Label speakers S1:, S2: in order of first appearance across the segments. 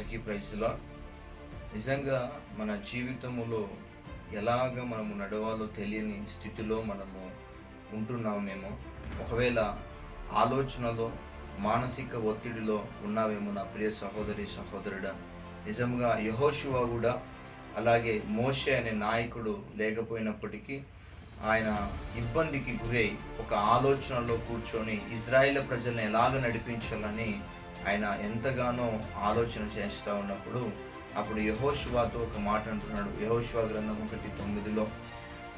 S1: అందరికీ ప్రైజ్లా నిజంగా మన జీవితములో ఎలాగ మనము నడవాలో తెలియని స్థితిలో మనము ఉంటున్నామేమో ఒకవేళ ఆలోచనలో మానసిక ఒత్తిడిలో ఉన్నావేమో నా ప్రియ సహోదరి సహోదరుడా. నిజంగా యహోశివ కూడా అలాగే మోషే అనే నాయకుడు లేకపోయినప్పటికీ ఆయన ఇబ్బందికి గురై ఒక ఆలోచనలో కూర్చొని ఇజ్రాయేల్ ప్రజల్ని ఎలాగ నడిపించాలని ఆయన ఎంతగానో ఆలోచన చేస్తూ ఉన్నప్పుడు అప్పుడు యహోశివాతో ఒక మాట అంటున్నాడు. యహోశివా గ్రంథం ఒకటి తొమ్మిదిలో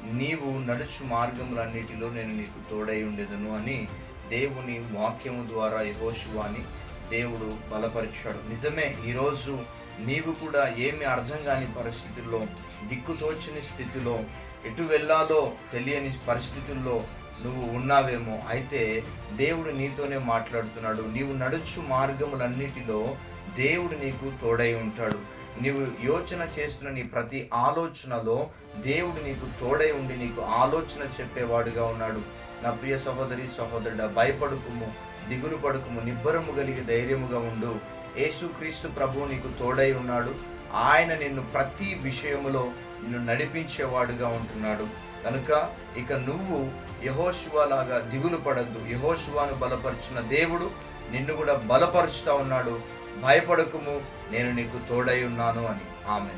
S1: నీవు నడుచు మార్గములన్నిటిలో నేను నీకు తోడై ఉండేదను అని దేవుని వాక్యము ద్వారా యహోశివాని దేవుడు బలపరిచాడు. నిజమే ఈరోజు నీవు కూడా ఏమి అర్థం కాని పరిస్థితుల్లో దిక్కుతోచని స్థితిలో ఎటు వెళ్ళాలో తెలియని పరిస్థితుల్లో నువ్వు ఉన్నావేమో. అయితే దేవుడు నీతోనే మాట్లాడుతున్నాడు. నీవు నడుచు మార్గములన్నిటిలో దేవుడు నీకు తోడై ఉంటాడు. నీవు యోచన చేస్తున్న నీ ప్రతి ఆలోచనలో దేవుడు నీకు తోడై ఉండి నీకు ఆలోచన చెప్పేవాడుగా ఉన్నాడు. నా ప్రియ సహోదరి సహోదరుడ భయపడుకుము దిగులు పడుకుము నిబ్బరము కలిగి ధైర్యముగా ఉండు. యేసుక్రీస్తు ప్రభువు నీకు తోడై ఉన్నాడు. ఆయన నిన్ను ప్రతి విషయములో నిన్ను నడిపించేవాడుగా ఉంటున్నాడు. కనుక ఇక నువ్వు యహోశివాలాగా దిగులు పడద్దు. యహోశివాను బలపరుచిన దేవుడు నిన్ను కూడా బలపరుచుతా ఉన్నాడు. భయపడకుము నేను నీకు తోడై ఉన్నాను అని. ఆమె